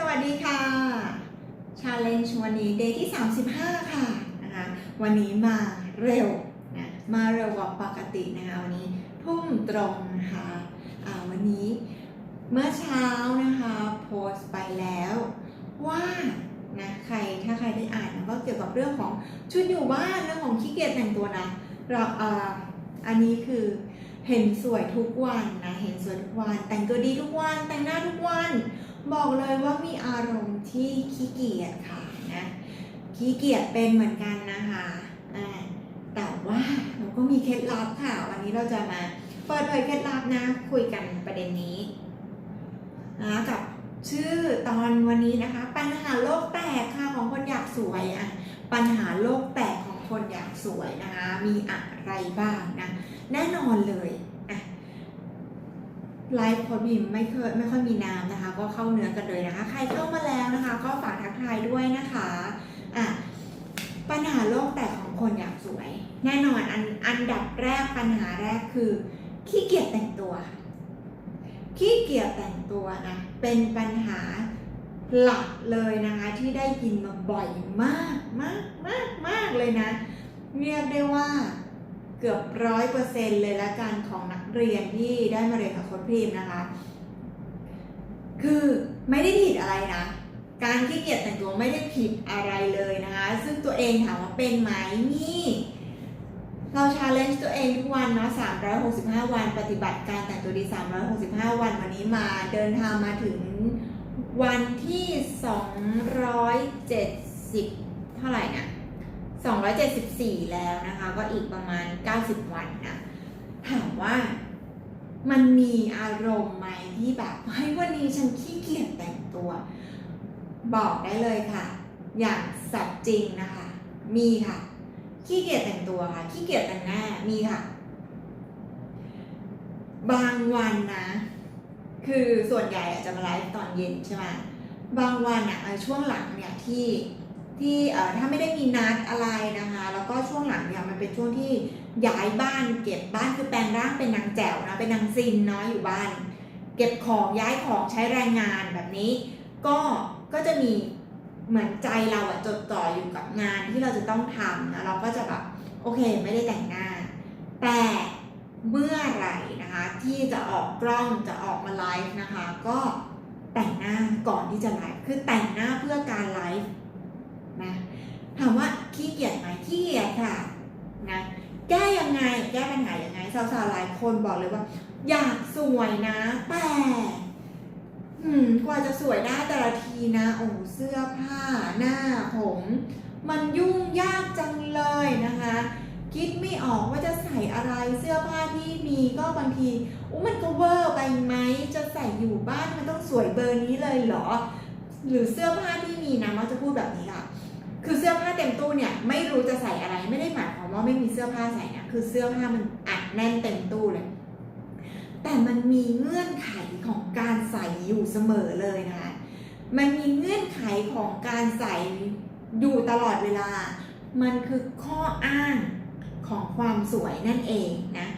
สวัสดีค่ะชาเลนจ์วันนี้ day ที่ 35 ค่ะนะคะวันนี้มาเร็วนะมาเร็วกว่าปกตินะคะวันนี้ทุ่มตรงนะคะอ่าวันนี้เมื่อเช้านะคะโพสต์ไปแล้วว่านะใครถ้าใครได้อ่านก็เกี่ยวกับเรื่องของชุดอยู่บ้านเรื่องของขี้เกียจแต่งตัวนะเราอ่าอันนี้คือเห็นสวยทุกวันนะเห็นสวยทุกวัน แต่งตัวดีทุกวันแต่งหน้าทุกวัน บอกเลยว่ามีอารมณ์ที่ขี้เกียจค่ะนะขี้เกียจเป็นเหมือนกันนะคะแต่ว่าเราก็มีเคล็ดลับค่ะ วันนี้เราจะมาเปิดเผยเคล็ดลับนะ คุยกันประเด็นนี้นะกับชื่อตอนวันนี้นะคะ ปัญหาโลกแตกค่ะของคนอยากสวยอะปัญหาโลกแตกของคนอยากสวยนะคะ มีอะไรบ้างนะ แน่นอนเลย ไลฟ์โค้ดพิมไม่เคยไม่ค่อยมีน้ำนะคะ ก็เข้าเนื้อกันเลยนะคะ ใครเข้ามาแล้วนะคะ ก็ฝากทักทายด้วยนะคะอะปัญหาโลกแตกของคนอยากสวย แน่นอนอันอันดับแรกปัญหาแรกคือ ขี้เกียจแต่งตัว ขี้เกียจแต่งตัวนะเป็นปัญหาหลักเลยนะคะที่ได้ยินมาบ่อยมากมากมากมากเลยนะ เรียกได้ว่าเกือบร้อยเปอร์เซ็นเลยละกันของนัก เรียนที่ได้มาเรียนกับโค้ดพรีมนะคะ คือไม่ได้ผิดอะไรนะ การขี้เกียจแต่งตัวไม่ได้ผิดอะไรเลยนะคะ ซึ่งตัวเองถามว่าเป็นไหมนี่เราชาเลนจ์ตัวเองทุกวันเนาะ365 วัน ปฏิบัติการแต่งตัวดี 365 วันวันนี้มาเดินทางมาถึงวันที่ 270 เท่าไหร่นะ274 แล้วนะคะ ก็อีกประมาณ 90 วันนะ ถามว่า มันมีอารมณ์ไหมที่แบบเฮ้ยวันนี้ฉันขี้เกียจแต่งตัว บอกได้เลยค่ะ อย่างสัตว์จริงนะคะ มีค่ะ ขี้เกียจแต่งตัวค่ะ ขี้เกียจแต่งหน้ามีค่ะ บางวันนะ คือส่วนใหญ่อะจะมาไลฟ์ตอนเย็นใช่ไหมบางวันอะช่วงหลังเนี่ยที่ที่ถ้าไม่ได้มีนัดอะไรนะคะ แล้วก็ช่วงหลังเนี่ยมันเป็นช่วงที่ ย้ายบ้านเก็บบ้านคือแปลงร่างเป็นนางแจ๋วนะเป็นนางซินเนาะอยู่บ้าน เก็บของย้ายของใช้แรงงานแบบนี้ ก็ก็จะมีเหมือนใจเราอะจดจ่ออยู่กับงานที่เราจะต้องทำนะเราก็จะแบบโอเคไม่ได้แต่งหน้า แต่เมื่อไหร่นะคะที่จะออกกล้องจะออกมาไลฟ์นะคะ ก็แต่งหน้าก่อนที่จะไลฟ์คือแต่งหน้าเพื่อการไลฟ์นะถามว่าขี้เกียจไหมขี้เกียจค่ะนะ แก้ยังไง แก้ปัญหายังไงสาวๆหลายคนบอกเลยว่า อยากสวยนะ แต่อืมกว่าจะสวยได้แต่ละทีนะโอ้เสื้อผ้าหน้าผมมันยุ่งยากจังเลยนะคะ คิดไม่ออกว่าจะใส่อะไรเสื้อผ้าที่มีก็บางทีอุ้มันก็เวอร์ไปไหมจะใส่อยู่บ้านมันต้องสวยเบอร์นี้เลยเหรอ หรือเสื้อผ้าที่มีนะมักจะพูดแบบนี้ค่ะ คือเสื้อผ้าเต็มตู้เนี่ยไม่รู้จะใส่อะไรไม่ได้หมายความว่าไม่มีเสื้อผ้าใส่นะคือเสื้อผ้ามันอัดแน่นเต็มตู้เลย แต่มันมีเงื่อนไขของการใส่อยู่เสมอเลยนะคะมันมีเงื่อนไขของการใส่อยู่ตลอดเวลา มันคือข้ออ้างของความสวยนั่นเองนะ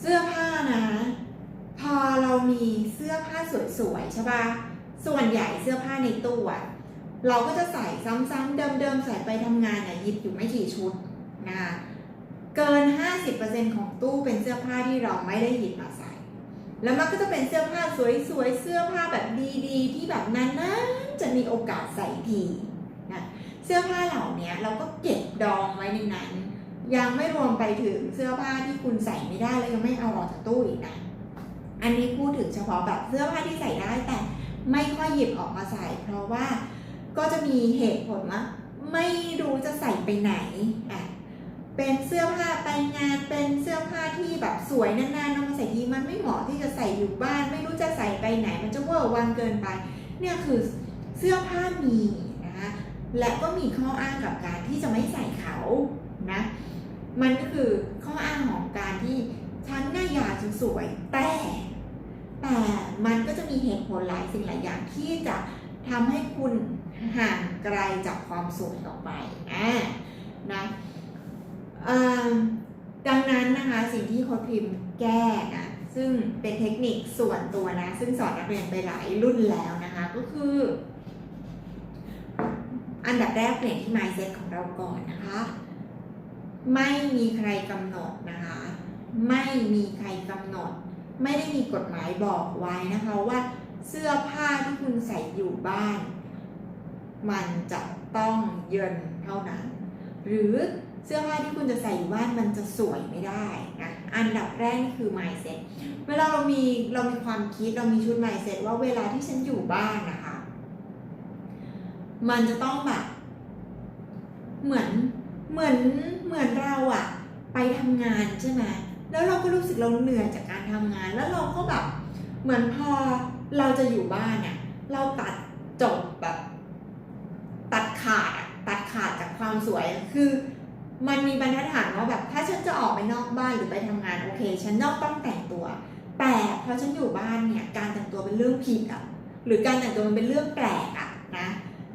เสื้อผ้านะ พอเรามีเสื้อผ้าสวยๆใช่ปะส่วนใหญ่เสื้อผ้าในตู้อะ เราก็จะใส่ซ้ำๆเดิมๆใส่ไปทำงานเนี่ยหยิบอยู่ไม่กี่ชุดนะคะเกิน 50%ของตู้เป็นเสื้อผ้าที่เราไม่ได้หยิบมาใส่ แล้วมันก็จะเป็นเสื้อผ้าสวยๆ เสื้อผ้าแบบดีๆ ที่แบบนั้นๆจะมีโอกาสใส่ทีนะเสื้อผ้าเหล่านี้เราก็เก็บดองไว้ในนั้น ยังไม่รวมไปถึงเสื้อผ้าที่คุณใส่ไม่ได้แล้วยังไม่เอาออกจากตู้อีกนะ อันนี้พูดถึงเฉพาะแบบเสื้อผ้าที่ใส่ได้แต่ไม่ค่อยหยิบออกมาใส่ เพราะว่า ก็จะมีเหตุผลว่าไม่รู้จะใส่ไปไหนอะเป็นเสื้อผ้าไปงานเป็นเสื้อผ้าที่แบบสวยนานๆนำมาใส่ทีมันไม่เหมาะที่จะใส่อยู่บ้าน ไม่รู้จะใส่ไปไหน มันจะเวอร์วังเกินไป เนี่ยคือเสื้อผ้ามีนะคะและก็มีข้ออ้างกับการที่จะไม่ใส่เขานะมันก็คือข้ออ้างของการที่ฉันหน้าอยากจะสวยแต่แต่มันก็จะมีเหตุผลหลายสิ่งหลายอย่างที่จะทำให้คุณ ห่างไกลจากความสวยออกไปอ่านะดังนั้นนะคะสิ่งที่โค้ดพิมพ์แก้นะซึ่งเป็นเทคนิคส่วนตัวนะ ซึ่งสอนนักเรียนไปหลายรุ่นแล้วนะคะ ก็คือ อันดับแรกเปลี่ยนที่ mindset ของเราก่อนนะคะ ไม่มีใครกำหนดนะคะ ไม่มีใครกำหนด ไม่ได้มีกฎหมายบอกไว้นะคะว่าเสื้อผ้าที่คุณใส่อยู่บ้าน มันจะต้องเยินเท่านั้น หรือเสื้อผ้าที่คุณจะใส่อยู่บ้านมันจะสวยไม่ได้นะอันดับแรกนี่คือ mindset เวลาเรามีเรามีความคิดเรามีชุด mindset ว่าเวลาที่ฉันอยู่บ้านนะคะ มันจะต้องแบบ เหมือนเหมือนเหมือนเราอะไปทำงานใช่ไหมแล้วเราก็รู้สึกเราเหนื่อยจากการทำงาน แล้วเราก็แบบเหมือนพอเราจะอยู่บ้านเนี่ยเราตัดจบแบบ ตัดขาดอะตัดขาดจากความ สวยคือมันมีบรรทัดฐานว่าแบบ ถ้าฉันจะออกไปนอกบ้านหรือไปทำงานโอเค ฉันนอกต้องแต่งตัว แต่พอฉันอยู่บ้านเนี่ยการแต่งตัวเป็นเรื่องผิดอะหรือการแต่งตัวมันเป็นเรื่องแปลกอะนะ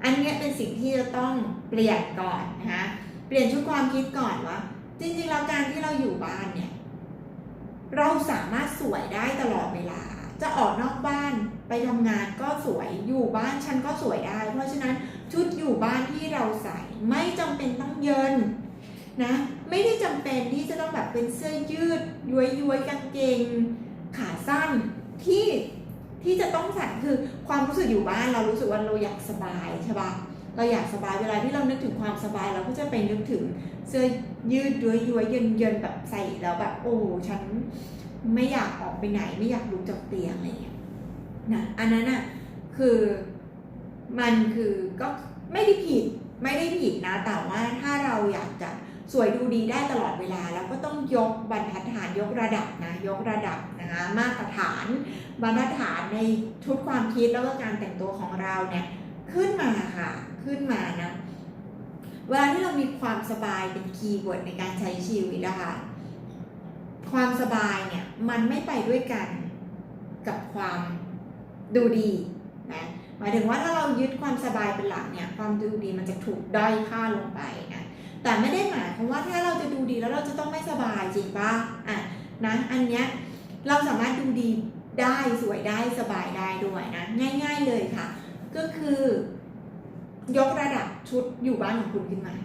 อันนี้เป็นสิ่งที่จะต้องเปลี่ยนก่อนนะคะเปลี่ยนชุดความคิดก่อนว่าจริงๆแล้วการที่เราอยู่บ้านเนี่ยเราสามารถสวยได้ตลอดเวลา จะออกนอกบ้านไปทำงานก็สวยอยู่บ้านฉันก็สวยได้ เพราะฉะนั้น ชุดอยู่บ้านที่เราใส่ ไม่จำเป็นต้องเยินนะไม่ได้จำเป็นที่จะต้องแบบเป็นเสื้อยืดย้วยย้วยกางเกง ขาสั้นที่ที่จะต้องใส่คือความรู้สึกอยู่บ้านเรารู้สึกว่าเราอยากสบายใช่ปะเราอยากสบายเวลาที่เรานึกถึงความสบายเราก็จะไปนึกถึงเสื้อยืดย้วยย้วยเย็นเย็นแบบใส่แล้วแบบโอ้ฉันไม่อยากออกไปไหนไม่อยากลุกจากเตียงอะไรอย่างเงี้ยนะอันนั้นอะคือ มันคือก็ไม่ได้ผิดไม่ได้ผิดนะ แต่ว่าถ้าเราอยากจะสวยดูดีได้ตลอดเวลา แล้วก็ต้องยกบรรทัดฐานยกระดับนะยกระดับนะคะมาตรฐาน บรรทัดฐานในชุดความคิดแล้วก็การแต่งตัวของเราเนี่ยขึ้นมาค่ะขึ้นมานะเวลาที่เรามีความสบายเป็นคีย์เวิร์ดในการใช้ชีวิตนะคะความสบายเนี่ยมันไม่ไปด้วยกันกับความดูดีนะ มายถึงว่าถ้าเรายึดความสบายเป็นหลักเนี่ยความดูดีมันจะถูกด้อยค่าลงไปนะแต่ไม่ได้หมายความว่าถ้าเราจะดูดีแล้วเราจะต้องไม่สบายจริงปะอะนะอันเนี้ยเราสามารถดูดีได้สวยได้สบายได้ด้วยนะง่าย ๆเลยค่ะ ก็คือ ยกระดับชุดอยู่บ้านของคุณขึ้นมา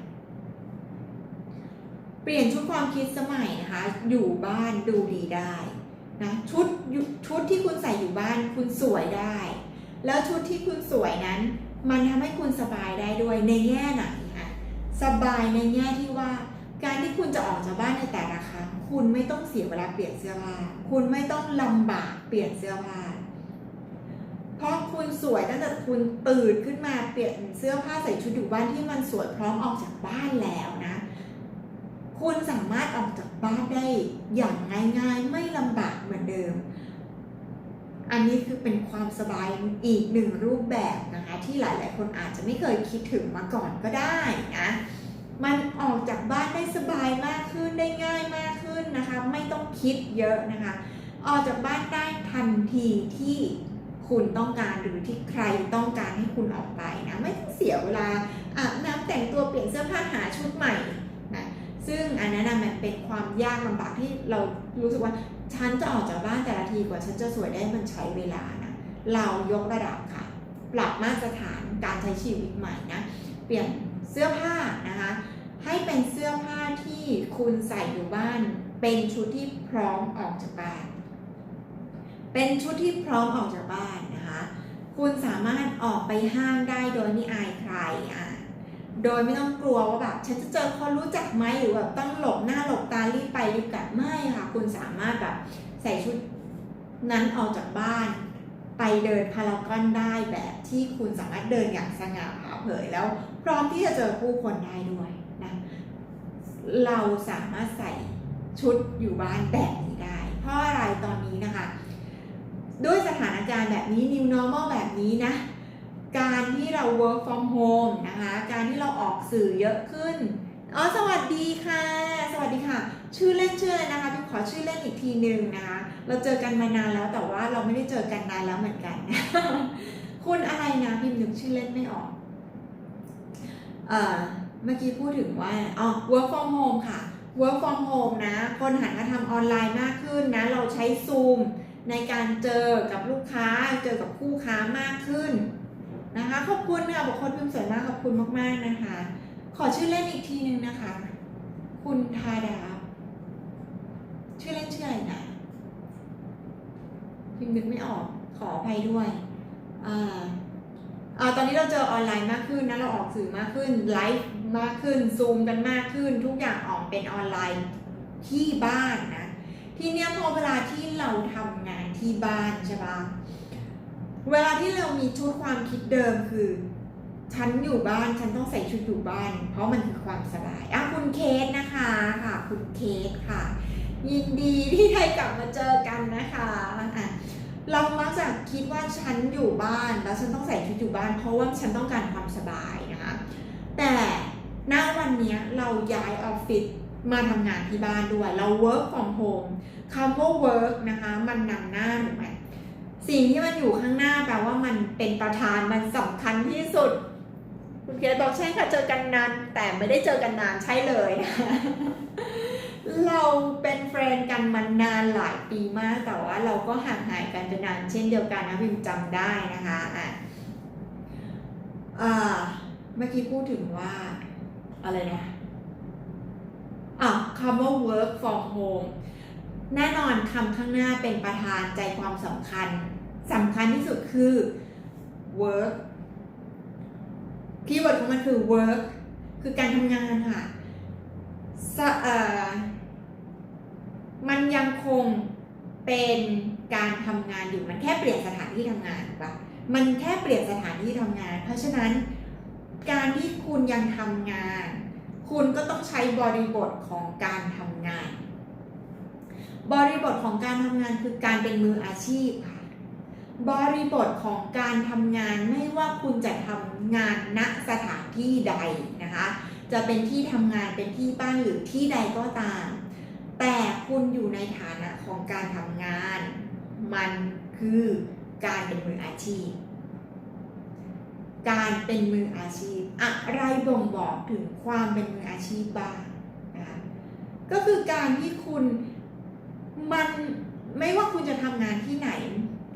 เปลี่ยนชุดความคิดสมัยนะคะอยู่บ้านดูดีได้นะชุดชุดที่คุณใส่อยู่บ้านคุณสวยได้ แล้วชุดที่คุณสวยนั้น มันทำให้คุณสบายได้ด้วยในแง่ไหนคะสบายในแง่ที่ว่า การที่คุณจะออกจากบ้านในแต่ละครั้งคุณไม่ต้องเสียเวลาเปลี่ยนเสื้อผ้าคุณไม่ต้องลำบากเปลี่ยนเสื้อผ้าเพราะคุณสวยตั้งแต่คุณตื่นขึ้นมาเปลี่ยนเสื้อผ้าใส่ชุดอยู่บ้านที่มันสวยพร้อมออกจากบ้านแล้วนะ คุณสามารถออกจากบ้านได้อย่างง่ายๆ ไม่ลำบากเหมือนเดิม อันนี้คือเป็นความสบายอีกหนึ่งรูปแบบนะคะ ที่หลาย ๆ คนอาจจะไม่เคยคิดถึงมาก่อนก็ได้นะมันออกจากบ้านได้สบายมากขึ้นได้ง่ายมากขึ้นนะคะ ไม่ต้องคิดเยอะนะคะ ออกจากบ้านได้ทันทีที่คุณต้องการหรือที่ใครต้องการให้คุณออกไปนะไม่ต้องเสียเวลาอาบน้ำแต่งตัวเปลี่ยนเสื้อผ้าหาชุดใหม่นะซึ่งอันนั้นนะมันเป็นความยากลำบากที่เรารู้สึกว่า ฉันจะออกจากบ้านแต่ละทีกว่าฉันจะสวยได้มันใช้เวลานะ เรายกระดับค่ะ ปรับมาตรฐานการใช้ชีวิตใหม่นะ เปลี่ยนเสื้อผ้านะคะ ให้เป็นเสื้อผ้าที่คุณใส่อยู่บ้าน เป็นชุดที่พร้อมออกจากบ้าน เป็นชุดที่พร้อมออกจากบ้านนะคะ คุณสามารถออกไปห้างได้โดยไม่อายใครอะ โดยไม่ต้องกลัวว่าแบบฉันจะเจอคนรู้จักไหมหรือแบบต้องหลบหน้าหลบตารีบไปรีบกลับไม่ค่ะ คุณสามารถแบบใส่ชุดนั้นออกจากบ้าน ไปเดินพารากอนได้แบบที่คุณสามารถเดินอย่างสง่าผ่าเผยแล้ว พร้อมที่จะเจอผู้คนได้ด้วยนะเราสามารถใส่ชุดอยู่บ้านแบบนี้ได้ เพราะอะไรตอนนี้นะคะ ด้วยสถานการณ์แบบนี้ new normal แบบนี้นะ การที่เรา work from home นะคะ การที่เราออกสื่อเยอะขึ้น อ๋อ สวัสดีค่ะ สวัสดีค่ะ ชื่อเล่นชื่ออะไรนะคะพี่ขอชื่อเล่นอีกทีหนึ่งนะคะ เราเจอกันมานานแล้วแต่ว่าเราไม่ได้เจอกันนานแล้วเหมือนกัน คุณอะไรนะพิมพ์นึกชื่อเล่นไม่ออก เอ่อ เมื่อกี้พูดถึงว่า อ๋อ work from home ค่ะ work from home นะ คนหันมาทำออนไลน์มากขึ้นนะ เราใช้ Zoom ในการเจอกับลูกค้า เจอกับคู่ค้ามากขึ้น นะคะ ขอบคุณค่ะบอกคนพิมพ์สวยมากขอบคุณมาก ๆ นะคะ ขอชื่อเล่นอีกทีนึงนะคะ คุณทาดา ชื่อเล่นชื่ออะไรนะพิมพ์นึกไม่ออกขออภัยด้วยอ่าอาตอนนี้เราเจอออนไลน์มากขึ้นนะเราออกสื่อมากขึ้นไลฟ์มากขึ้นซูมกันมากขึ้น ทุกอย่างออกเป็นออนไลน์ที่บ้านนะ ทีเนี้ยพอเวลาที่เราทำงานที่บ้านใช่ปะ เวลาที่เรามีชุดความคิดเดิมคือ ฉันอยู่บ้านฉันต้องใส่ชุดอยู่บ้าน เพราะมันคือความสบายอะคุณเคสนะคะค่ะ คุณเคสค่ะ ยินดีที่ได้กลับมาเจอกันนะคะอะเรามักจะคิดว่าฉันอยู่บ้านแล้วฉันต้องใส่ชุดอยู่บ้าน เพราะว่าฉันต้องการความสบายนะคะแต่ณวันนี้เราย้ายออฟฟิศมาทำงานที่บ้านด้วย เรา work from home คำว่า work นะคะ มันนำหน้าถูกไหม สิ่งที่มันอยู่ข้างหน้าแปลว่ามันเป็นประธานมันสำคัญที่สุด คุณเคสบอกใช่ค่ะเจอกันนานแต่ไม่ได้เจอกันนานใช่เลยนะคะเราเป็นเฟรนด์กันมานานหลายปีมากแต่ว่าเราก็ห่างหายกันไปนานเช่นเดียวกันนะพิมจำได้นะคะอะอ่าเมื่อกี้พูดถึงว่าอะไรนะอะคำว่า work from home แน่นอนคำข้างหน้าเป็นประธานใจความสำคัญ สำคัญที่สุดคือ work คีย์เวิร์ดของมันคือ work คือการทำงานค่ะมันยังคงเป็นการทำงานอยู่ มันแค่เปลี่ยนสถานที่ทำงานปะมันแค่เปลี่ยนสถานที่ทำงาน เพราะฉะนั้นการที่คุณยังทำงาน คุณก็ต้องใช้บริบทของการทำงาน บริบทของการทำงานคือการเป็นมืออาชีพค่ะ บริบทของการทำงานไม่ว่าคุณจะทำงานณสถานที่ใดนะคะ จะเป็นที่ทำงานเป็นที่บ้านหรือที่ใดก็ตาม แต่คุณอยู่ในฐานะของการทำงาน มันคือการเป็นมืออาชีพ การเป็นมืออาชีพ อะไรบ่งบอกถึงความเป็นมืออาชีพบ้างนะคะก็คือการที่คุณมันไม่ว่าคุณจะทำงานที่ไหน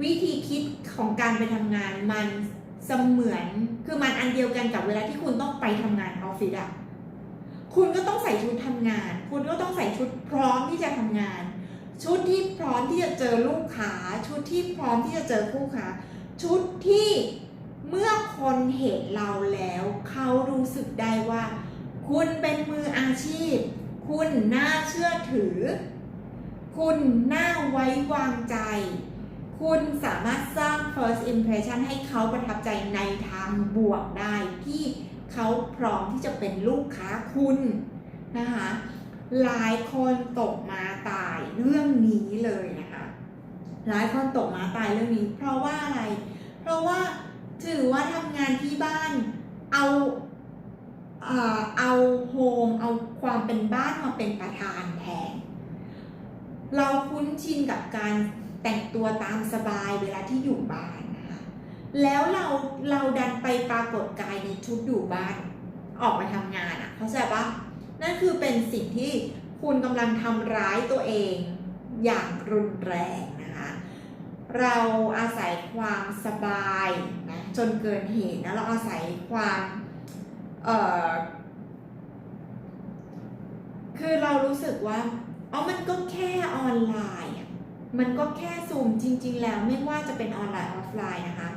วิธีคิดของการไปทำงานมันเสมือนคือมันอันเดียวกันกับเวลาที่คุณต้องไปทำงานออฟฟิศอะคุณก็ต้องใส่ชุดทำงาน คุณก็ต้องใส่ชุดพร้อมที่จะทำงาน ชุดที่พร้อมที่จะเจอลูกค้า ชุดที่พร้อมที่จะเจอคู่ค้า ชุดที่เมื่อคนเห็นเราแล้ว เขารู้สึกได้ว่า คุณเป็นมืออาชีพ คุณน่าเชื่อถือ คุณน่าไว้วางใจ คุณสามารถสร้าง first impression ให้เขาประทับใจในทางบวกได้ ที่เขาพร้อมที่จะเป็นลูกค้าคุณนะคะหลายคนตกมาตายเรื่องนี้เลยนะคะหลายคนตกมาตายเรื่องนี้ เพราะว่าอะไร เพราะว่าถือว่าทำงานที่บ้านเอาเอ่อเอาโฮมเอาความเป็นบ้านมาเป็นประธานแทนเราคุ้นชินกับการ แต่งตัวตามสบายเวลาที่อยู่บ้านนะคะแล้วเราเราดันไปปรากฏกายในชุดอยู่บ้าน ออกมาทำงานอะ่ะ เข้าใจปะนั่นคือเป็นสิ่งที่คุณกำลังทำร้ายตัวเองอย่างรุนแรงนะคะเราอาศัยความสบายนะจนเกินเหตุนะเราอาศัยความเอ่อคือเรารู้สึกว่าอ๋อมันก็แค่ออนไลน์ มันก็แค่ซูมจริง ๆ แล้วไม่ว่าจะเป็นออนไลน์ออฟไลน์นะคะ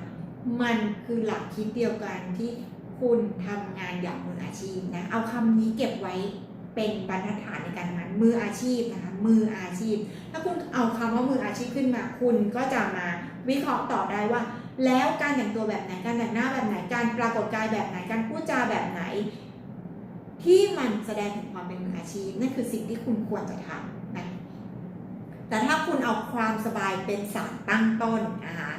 มันคือหลักคิดเดียวกันที่คุณทำงานอย่างมืออาชีพนะเอาคำนี้เก็บไว้เป็นบรรทัดฐานในการทำงานมืออาชีพนะคะมืออาชีพ ถ้าคุณเอาคำว่ามืออาชีพขึ้นมา คุณก็จะมาวิเคราะห์ต่อได้ว่า แล้วการแต่งตัวแบบไหนการแต่งหน้าแบบไหนการปรากฏกายแบบไหนการพูดจาแบบไหน ที่มันแสดงถึงความเป็นมืออาชีพนั่นคือสิ่งที่คุณควรจะทำ แต่ถ้าคุณเอาความสบายเป็นสารตั้งต้นนะคะ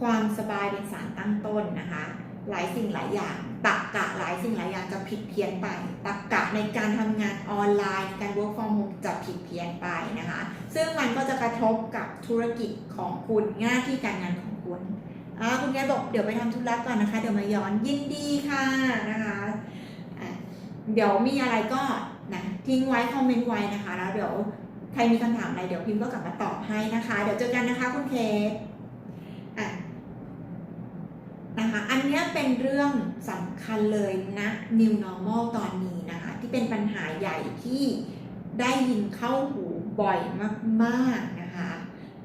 ความสบายเป็นสารตั้งต้นนะคะหลายสิ่งหลายอย่างตักกะหลายสิ่งหลายอย่างจะผิดเพี้ยนไปตักกะในการทำงานออนไลน์ การ work from home จะผิดเพี้ยนไปนะคะ ซึ่งมันก็จะกระทบกับธุรกิจของคุณหน้าที่การงานของคุณอ่าคุณแกบอกเดี๋ยวไปทำธุระก่อนนะคะ เดี๋ยวมาย้อนยินดีค่ะนะคะะเดี๋ยวมีอะไรก็นะทิ้งไว้คอมเมนต์ไว้นะคะแล้วเดี๋ยว ใครมีคำถามอะไรเดี๋ยวพิมพ์ก็กลับมาตอบให้นะคะ เดี๋ยวเจอกันนะคะคุณเคสอะนะคะอันนี้เป็นเรื่องสำคัญเลยนะ New Normal ตอนนี้นะคะ ที่เป็นปัญหาใหญ่ที่ได้ยินเข้าหูบ่อยมากๆนะคะ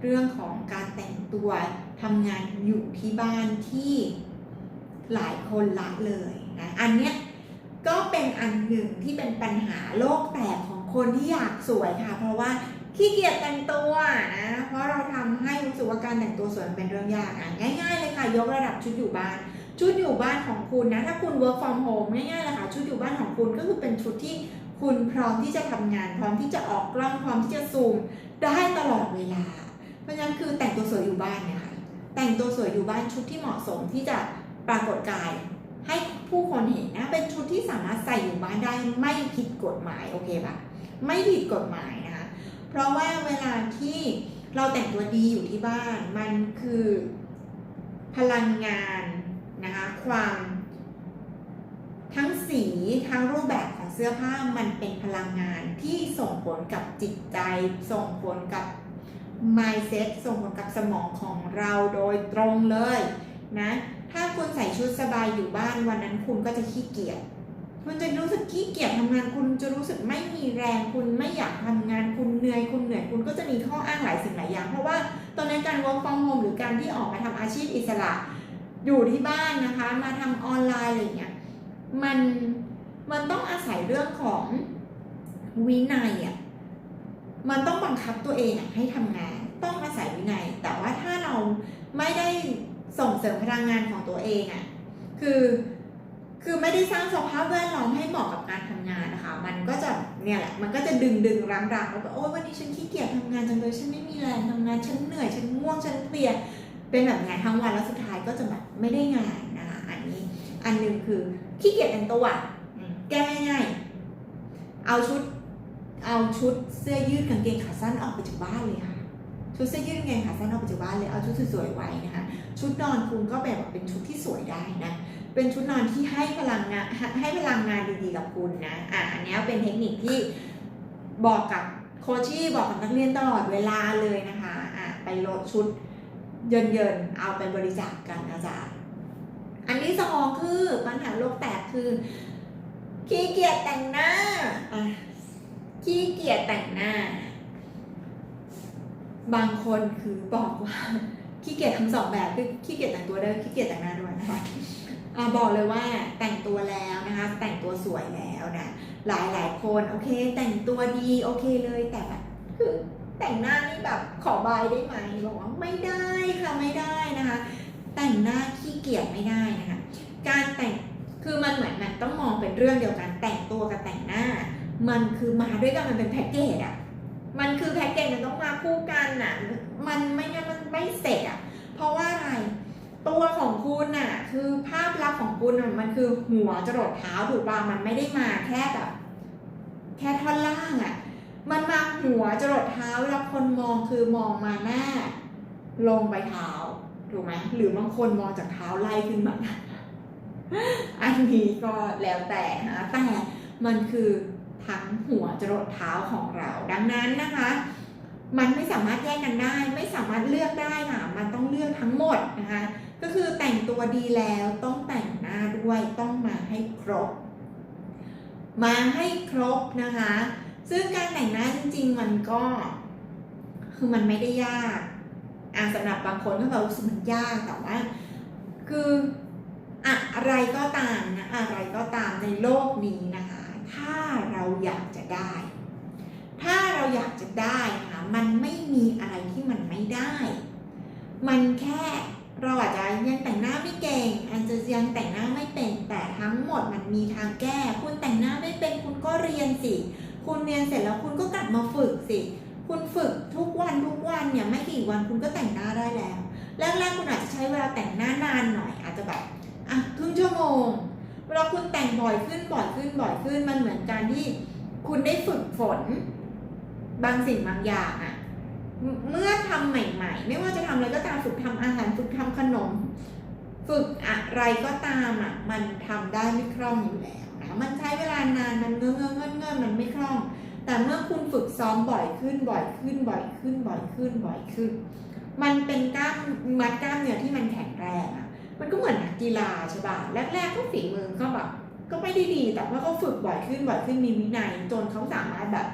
เรื่องของการแต่งตัวทำงานอยู่ที่บ้านที่หลายคนละเลยนะอันเนี้ยก็เป็นอันหนึ่งที่เป็นปัญหาโลกแตก คนที่อยากสวยค่ะ เพราะว่าขี้เกียจแต่งตัวนะเพราะเราทำให้รู้สึกว่าการแต่งตัวสวยเป็นเรื่องยากอะง่าย ๆ เลยค่ะ ยกระดับชุดอยู่บ้าน ชุดอยู่บ้านของคุณนะถ้าคุณ work from home ง่ายๆเลยค่ะ ชุดอยู่บ้านของคุณก็คือเป็นชุดที่คุณพร้อมที่จะทำงาน พร้อมที่จะออกกล้องพร้อมที่จะซูมได้ตลอดเวลา เพราะฉะนั้นคือแต่งตัวสวยอยู่บ้านเนี่ยค่ะแต่งตัวสวยอยู่บ้านชุดที่เหมาะสมที่จะปรากฏกายให้ผู้คนเห็นนะเป็นชุดที่สามารถใส่อยู่บ้านได้ไม่ผิดกฎหมายโอเคปะ ไม่ผิดกฎหมายนะคะเพราะว่าเวลาที่เราแต่งตัวดีอยู่ที่บ้าน มันคือพลังงานนะคะความทั้งสีทั้งรูปแบบของเสื้อผ้ามันเป็นพลังงานที่ส่งผลกับจิตใจ ส่งผลกับ mindset ส่งผลกับสมองของเราโดยตรงเลยนะถ้าคุณใส่ชุดสบายอยู่บ้านวันนั้นคุณก็จะขี้เกียจ คุณจะรู้สึกขี้เกียจทำงานคุณจะรู้สึกไม่มีแรงคุณไม่อยากทำงานคุณเหนื่อยคุณเหนื่อยคุณก็จะมีข้ออ้างหลายสิ่งหลายอย่าง เพราะว่าตอนนี้การ work from home หรือการที่ออกมาทำอาชีพอิสระอยู่ที่บ้านนะคะ มาทำออนไลน์อะไรเงี้ยมันมันต้องอาศัยเรื่องของวินัยอะมันต้องบังคับตัวเองให้ทำงานต้องอาศัยวินัย แต่ว่าถ้าเราไม่ได้ส่งเสริมพลังงานของตัวเองอะคือ คือไม่ได้สร้างสภาพแวดล้อมให้เหมาะกับการทำงานนะคะ มันก็จะเนี่ยแหละ มันก็จะดึงดึงรั้งรังแล้วก็โอ๊ยวันนี้ฉันขี้เกียจทำงานจังเลยฉันไม่มีแรงทำงานฉันเหนื่อยฉันง่วงฉันเพลียเป็นแบบงานทั้งวันแล้วสุดท้ายก็จะแบบไม่ได้งานนะคะอันนี้อันหนึ่งคือขี้เกียจแต่งตัวแก้ง่ายๆเอาชุดเอาชุดเสื้อยืดกางเกงขาสั้นออกไปจากบ้านเลยค่ะชุดเสื้อยืดกางเกงขาสั้นออกไปจากบ้านเลยเอาชุดสวยๆไว้นะคะชุดนอนคุณก็แบบเป็นชุดที่สวยได้นะ เป็นชุดนอนที่ให้พลังงานให้พลังงานดีๆกับคุณนะอะอันนี้เป็นเทคนิคที่บอกกับโคชี่บอกกับนักเรียนตลอดเวลาเลยนะคะอะไปโหลดชุดเยินๆเอาไปบริจาคกันนะจ๊ะอันที่สองคือปัญหาโลกแตกคือขี้เกียจแต่งหน้าอะขี้เกียจแต่งหน้า บางคนคือบอกว่าขี้เกียจทั้งสองแบบคือขี้เกียจแต่งตัวด้วยขี้เกียจแต่งหน้าด้วยนะคะ บอกเลยว่าแต่งตัวแล้วนะคะ แต่งตัวสวยแล้วนะหลายหลายคนโอเค แต่งตัวดีโอเคเลยแต่แบบคือแต่งหน้านี่แบบขอบายได้ไหมบอกว่าไม่ได้ค่ะไม่ได้นะคะ แต่งหน้าขี้เกียจไม่ได้นะคะ การแต่งคือมันเหมือนมันต้องมองเป็นเรื่องเดียวกันแต่งตัวกับแต่งหน้า มันคือมาด้วยกันมันเป็นแพ็กเกจอะมันคือแพ็กเกจมันต้องมาคู่กันอะมันไม่งั้นมันไม่เสร็จอะเพราะว่าอะไร ตัวของคุณน่ะคือภาพลักษณ์ของคุณน่ะมันคือหัวจรดเท้าถูกป่ะมันไม่ได้มาแค่แบบแค่ท่อนล่างอะมันมาหัวจรดเท้าเวลาคนมองคือมองมาหน้า ลงไปเท้าถูกไหมหรือบางคนมองจากเท้าไล่ขึ้นมาอันนี้ก็แล้วแต่นะแต่มันคือทั้งหัวจรดเท้าของเรา ดังนั้นนะคะ มันไม่สามารถแยกกันได้ ไม่สามารถเลือกได้ค่ะ มันต้องเลือกทั้งหมดนะคะ ก็คือแต่งตัวดีแล้วต้องแต่งหน้าด้วยต้องมาให้ครบ มาให้ครบนะคะ ซึ่งการแต่งหน้าจริงๆมันก็ คือมันไม่ได้ยากอะสำหรับบางคนก็แบบรู้สึกมันยากแต่ว่า คืออะไรก็ตามนะอะไรก็ตามในโลกนี้นะคะ ถ้าเราอยากจะได้ ถ้าเราอยากจะได้นะคะมันไม่มีอะไรที่มันไม่ได้ มันแค่ เราอาจจะยังแต่งหน้าไม่เก่งอาจจะยังแต่งหน้าไม่เป็นแต่ทั้งหมดมันมีทางแก้ คุณแต่งหน้าไม่เป็นคุณก็เรียนสิ คุณเรียนเสร็จแล้วคุณก็กลับมาฝึกสิ คุณฝึกทุกวันทุกวันเนี่ยไม่กี่วันคุณก็แต่งหน้าได้แล้วแรกๆคุณอาจจะใช้เวลาแต่งหน้านานหน่อยอาจจะแบบอะครึ่งชั่วโมงเวลาคุณแต่งบ่อยขึ้นบ่อยขึ้นบ่อยขึ้นมันเหมือนการที่คุณได้ฝึกฝน บางสิ่งบางอย่างอะ เมื่อเมื่อทำใหม่ ๆ ไม่ว่าจะทำอะไรก็ตามฝึกทำอาหารฝึกทำขนม ฝึกอะไรก็ตามอะมันทำได้ไม่คล่องอยู่แล้วนะมันใช้เวลานานมันเงื่อนเงื่อนเงื่อนเงื่อมันไม่คล่อง แต่เมื่อคุณฝึกซ้อมบ่อยขึ้นบ่อยขึ้นบ่อยขึ้นบ่อยขึ้นบ่อยขึ้น มันเป็นกล้ามมัดกล้ามเนื้อที่มันแข็งแรงอะมันก็เหมือนนักกีฬาใช่ป่ะแรกๆก็ฝีมือก็แบบก็ไม่ได้ดีแต่ว่าเขาฝึกบ่อยขึ้นบ่อยขึ้นมีวินัยจนเขาสามารถแบบ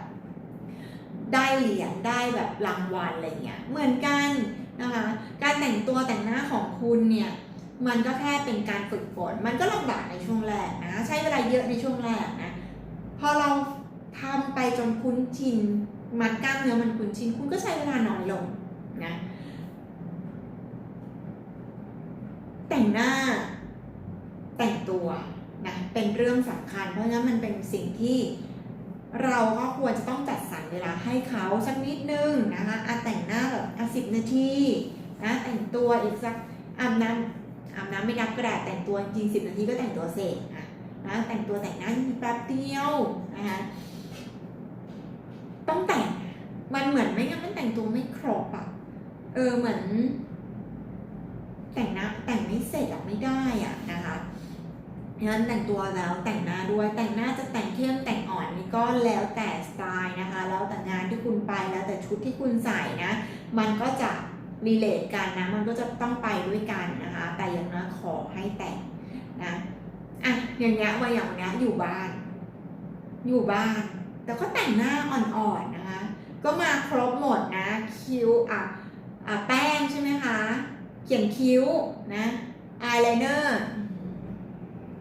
ได้เหรียญได้แบบรางวัลอะไรเงี้ยเหมือนกันนะคะการแต่งตัวแต่งหน้าของคุณเนี่ยมันก็แค่เป็นการฝึกฝน มันก็ลำบากในช่วงแรกนะ ใช้เวลาเยอะในช่วงแรกนะ พอเราทำไปจนคุ้นชิน มัดกล้ามเนื้อมันคุ้นชิน คุณก็ใช้เวลาน้อยลงนะ แต่งหน้า แต่งตัวนะ เป็นเรื่องสำคัญ เพราะฉะนั้นมันเป็นสิ่งที่ เราก็ควรจะต้องจัดสรรเวลาให้เขาสักนิดนึงนะคะอาแต่งหน้าแบบอะสิบนาทีนะแต่งตัวอีกสักอาบน้ำอาบน้ำไม่นับกระดาษแต่งตัวจริงสิบนาทีก็แต่งตัวเสร็จนะนะแต่งตัวแต่งหน้าแป๊บเดียวนะคะต้องแต่งมันเหมือนไม่งั้นมันแต่งตัวไม่ครบอะเออเหมือน แต่งหน้าแต่งไม่เสร็จอะไม่ได้อะนะคะ นั้นแต่งตัวแล้วแต่งหน้าด้วยแต่งหน้าจะแต่งเข้มแต่งอ่อนนี่ก็แล้วแต่สไตล์นะคะ แล้วแต่งานที่คุณไปแล้วแต่ชุดที่คุณใส่นะ มันก็จะรีเลทกันนะ มันก็จะต้องไปด้วยกันนะคะ แต่อย่างน้อยขอให้แต่งนะอะอย่างเงี้ยวาอย่างเนี้ยอยู่บ้าน อยู่บ้าน แต่ก็แต่งหน้าอ่อนๆนะคะ ก็มาครบหมดนะคิ้วอะอะแป้งใช่ไหมคะ เขียนคิ้วนะอายไลเนอร์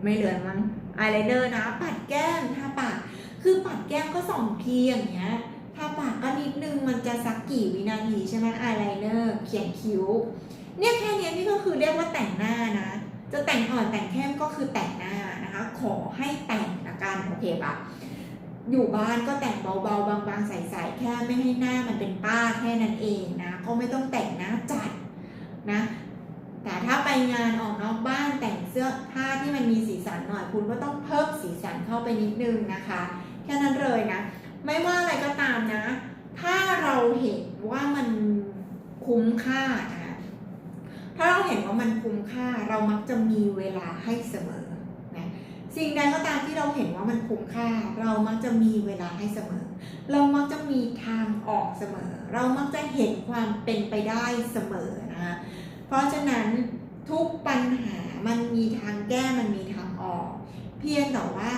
ไม่เหลือนมั้งอายไลเนอร์นะ ปัดแก้มทาปาก คือปัดแก้มก็สองทีอย่างเงี้ยทาปากก็นิดนึงมันจะสักกี่วินาทีใช่ไหมอายไลเนอร์เขียนคิ้ว เนี่ยแค่นี้นี่ก็คือเรียกว่าแต่งหน้านะ จะแต่งอ่อนแต่งเข้มก็คือแต่งหน้านะคะ ขอให้แต่งละกันโอเคปะอยู่บ้านก็แต่งเบาๆ บางๆ ใสๆ แค่ไม่ให้หน้ามันเป็นป้าแค่นั้นเองนะ ก็ไม่ต้องแต่งหน้าจัดนะ แต่ถ้าไปงานออกนอกบ้านแต่งเสื้อผ้าที่มันมีสีสันหน่อย คุณก็ต้องเพิ่มสีสันเข้าไปนิดนึงนะคะ แค่นั้นเลยนะ ไม่ว่าอะไรก็ตามนะ ถ้าเราเห็นว่ามันคุ้มค่านะถ้าเราเห็นว่ามันคุ้มค่าเรามักจะมีเวลาให้เสมอนะสิ่งใดก็ตามที่เราเห็นว่ามันคุ้มค่า เรามักจะมีเวลาให้เสมอ เรามักจะมีทางออกเสมอ เรามักจะเห็นความเป็นไปได้เสมอนะคะ เพราะฉะนั้นทุกปัญหามันมีทางแก้มันมีทางออก เพียงแต่ว่า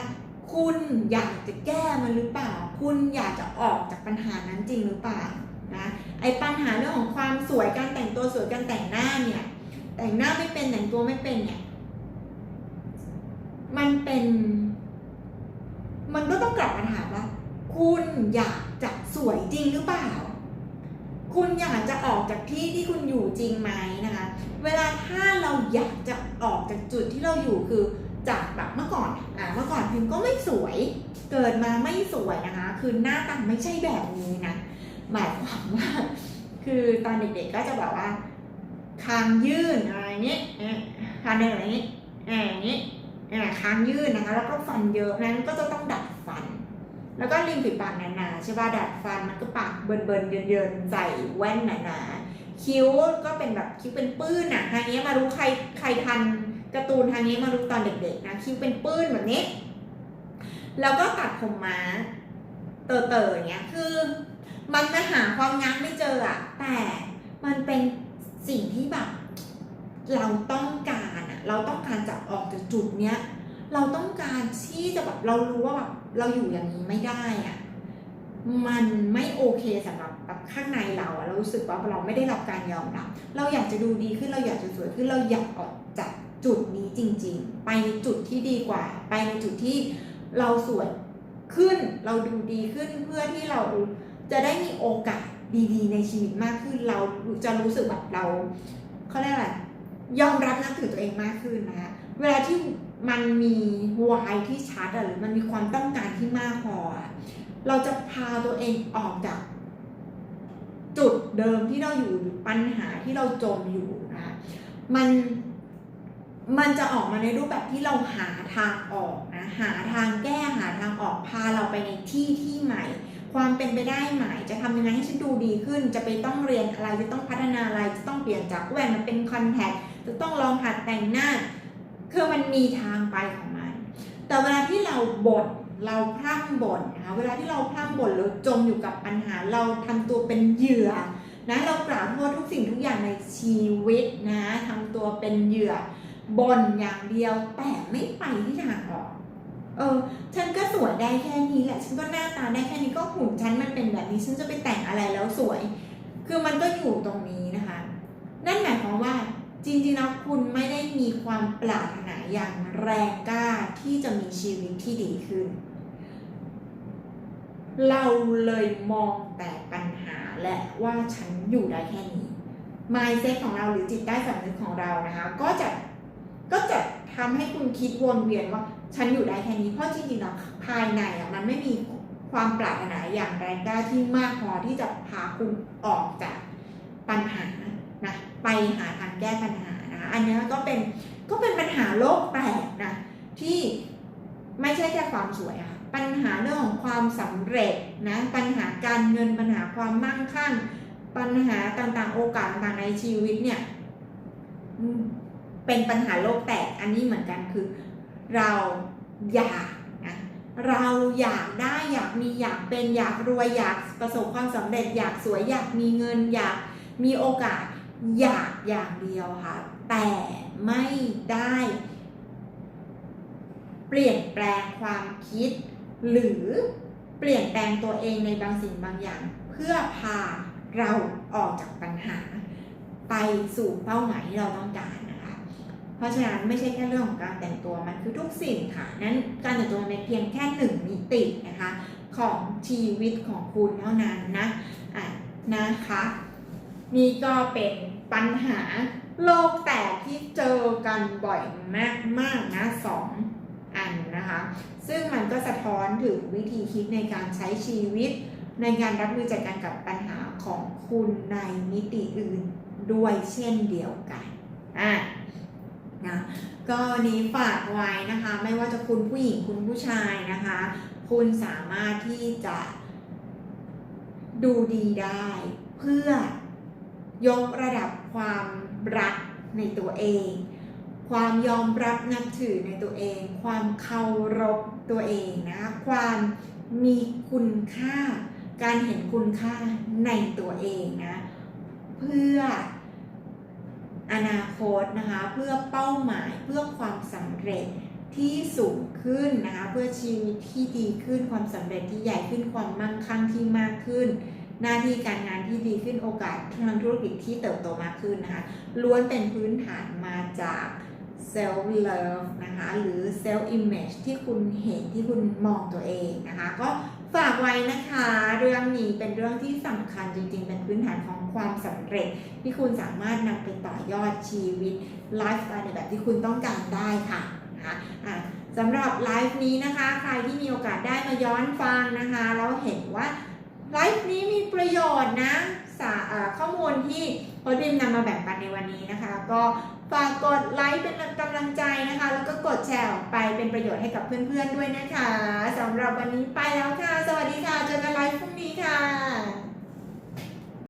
คุณอยากจะแก้มันหรือเปล่า คุณอยากจะออกจากปัญหานั้นจริงหรือเปล่านะไอ้ปัญหาเรื่องของความสวยการแต่งตัวสวยการแต่งหน้าเนี่ยแต่งหน้าไม่เป็นแต่งตัวไม่เป็นเนี่ยมันเป็น มันก็ต้องกลับมาถามว่า คุณอยากจะสวยจริงหรือเปล่า คุณอยากจะออกจากที่ที่คุณอยู่จริงไหมนะคะ เวลาถ้าเราอยากจะออกจากจุดที่เราอยู่คือจากแบบเมื่อก่อนอะเมื่อก่อนพิมก็ไม่สวย เกิดมาไม่สวยนะคะ คือหน้าตาไม่ใช่แบบนี้นะ หมายความว่า คือตอนเด็กๆก็จะแบบว่าคางยื่นอะไรเงี้คางเดินอะไรเงี้อ่านี้อ๊ะคางยื่นนะคะ แล้วก็ฟันเยอะนั้นก็จะต้องดัดฟัน แล้วก็ริมฝีปากหนาๆใช่ป่ะดัดฟันมันก็ปากเบิร์นๆเยินๆใส่แว่นหนาๆคิ้วก็เป็นแบบคิ้วเป็นปื้นอะทางนี้มารู้ใครใครทันการ์ตูนทางนี้มารู้ตอนเด็กๆนะคิ้วเป็นปื้นแบบนี้ แล้วก็ตัดผมม้าเต๋อๆอย่างเงี้ยคือมันจะหาความงักไม่เจออะแต่มันเป็นสิ่งที่แบบเราต้องการอะเราต้องการจะออกจากจุดเนี้ย เราต้องการที่จะแบบเรารู้ว่าแบบเราอยู่อย่างนี้ไม่ได้อะมันไม่โอเคสำหรับแบบข้างในเราอะเรารู้สึกว่าเราไม่ได้รับการยอมรับ เราอยากจะดูดีขึ้นเราอยากจะสวยขึ้นเราอยากออกจากจุดนี้จริง ๆ ไปในจุดที่ดีกว่า ไปในจุดที่เราสวยขึ้นเราดูดีขึ้นเพื่อที่เราจะได้มีโอกาสดีๆ ในชีวิตมากขึ้น เราจะรู้สึกแบบเราเขาเรียกอะไรยอมรับนับถือตัวเองมากขึ้นนะคะเวลาที่ มันมีวายที่ชัดอะหรือมันมีความต้องการที่มากพอเราจะพาตัวเองออกจาก จุดเดิมที่เราอยู่หรือปัญหาที่เราจมอยู่นะมันมันจะออกมาในรูปแบบที่เราหาทางออกนะหาทางแก้หาทางออกพาเราไปในที่ที่ใหม่ ความเป็นไปได้ใหม่ จะทำยังไงให้ฉันดูดีขึ้น จะไปต้องเรียนอะไรจะต้องพัฒนาอะไรจะต้องเปลี่ยนจากแว่นมาเป็นคอนแทคจะต้องลองหัดแต่งหน้า คือมันมีทางไปของมัน แต่เวลาที่เราบ่นเราพร่ำบ่นนะคะเวลาที่เราพร่ำบ่นเราจมอยู่กับปัญหาเราทำตัวเป็นเหยื่อนะเรากล่าวโทษทุกสิ่งทุกอย่างในชีวิตนะทำตัวเป็นเหยื่อบ่นอย่างเดียวแต่ไม่ไปที่ทางออกเออฉันก็สวยได้แค่นี้แหละ ฉันก็หน้าตาได้แค่นี้ก็หุ่นฉันมันเป็นแบบนี้ฉันจะไปแต่งอะไรแล้วสวย คือมันก็อยู่ตรงนี้นะคะ นั่นหมายความว่า จริงๆแล้วคุณไม่ได้มีความปรารถนาอย่างแรงกล้าที่จะมีชีวิตที่ดีขึ้น เราเลยมองแต่ปัญหาและว่าฉันอยู่ได้แค่นี้ mindset ของเราหรือจิตใต้สำนึกของเรานะคะ ก็จะก็จะทำให้คุณคิดวนเวียนว่าฉันอยู่ได้แค่นี้เพราะจริงๆแล้วภายในอะมันไม่มีความปรารถนาอย่างแรงกล้าที่มากพอที่จะพาคุณออกจากปัญหา นะไปหาทางแก้ปัญหานะอันนี้ก็เป็นก็เป็นปัญหาโลกแตกนะที่ไม่ใช่แค่ความสวยอะปัญหาเรื่องของความสำเร็จนะปัญหาการเงินปัญหาความมั่งคั่ง ปัญหาต่างๆ โอกาสต่างๆในชีวิตเนี่ยเป็นปัญหาโลกแตกอันนี้เหมือนกันคือ เราอยากนะเราอยากได้อยากมีอยากเป็นอยากรวยอยากประสบความสำเร็จ อยากสวยอยากมีเงินอยากมีโอกาส อยากอย่างเดียวค่ะ แต่ไม่ได้ เปลี่ยนแปลงความคิด หรือเปลี่ยนแปลงตัวเองในบางสิ่งบางอย่าง เพื่อพาเราออกจากปัญหา ไปสู่เป้าหมายที่เราต้องการนะคะ เพราะฉะนั้นไม่ใช่แค่เรื่องของการแต่งตัวมันคือทุกสิ่งค่ะ นั้นการแต่งตัวในเพียงแค่หนึ่งมิตินะคะ ของชีวิตของคุณเท่านั้นนะอะนะคะ นี่ก็เป็นปัญหาโลกแตกที่เจอกันบ่อยมากมากนะสองอันนะคะ ซึ่งมันก็สะท้อนถึงวิธีคิดในการใช้ชีวิต ในการรับมือจัดการกับปัญหาของคุณในมิติอื่นด้วยเช่นเดียวกันอะนะก็นี้ฝากไว้นะคะ ไม่ว่าจะคุณผู้หญิงคุณผู้ชายนะคะ คุณสามารถที่จะดูดีได้เพื่อ ยกระดับความรักในตัวเอง ความยอมรับนับถือในตัวเอง ความเคารพตัวเองนะคะความมีคุณค่า การเห็นคุณค่าในตัวเองนะ เพื่ออนาคตนะคะ เพื่อเป้าหมาย เพื่อความสำเร็จที่สูงขึ้นนะคะ เพื่อชีวิตที่ดีขึ้น ความสำเร็จที่ใหญ่ขึ้น ความมั่งคั่งที่มากขึ้น หน้าที่การงานที่ดีขึ้นโอกาสทางธุรกิจที่เติบโตมากขึ้นนะคะล้วนเป็นพื้นฐานมาจาก self love นะคะ หรือ self image ที่คุณเห็นที่คุณมองตัวเองนะคะ ก็ฝากไว้นะคะ เรื่องนี้เป็นเรื่องที่สำคัญจริง ๆ เป็นพื้นฐานของความสำเร็จ ที่คุณสามารถนำไปต่อยอดชีวิตไลฟ์สไตล์ในแบบที่คุณต้องการได้ค่ะนะคะอะสำหรับไลฟ์นี้นะคะ ใครที่มีโอกาสได้มาย้อนฟังนะคะ แล้วเห็นว่า ไลฟ์นี้มีประโยชน์นะสาข้อมูลที่โค้ชบิมนำมาแบ่งปันในวันนี้นะคะ ก็ฝากกดไลค์เป็นกำลังใจนะคะ แล้วก็กดแชร์ออกไปเป็นประโยชน์ให้กับเพื่อนๆด้วยนะคะสำหรับวันนี้ไปแล้วค่ะ สวัสดีค่ะ เจอกันไลฟ์พรุ่งนี้ค่ะ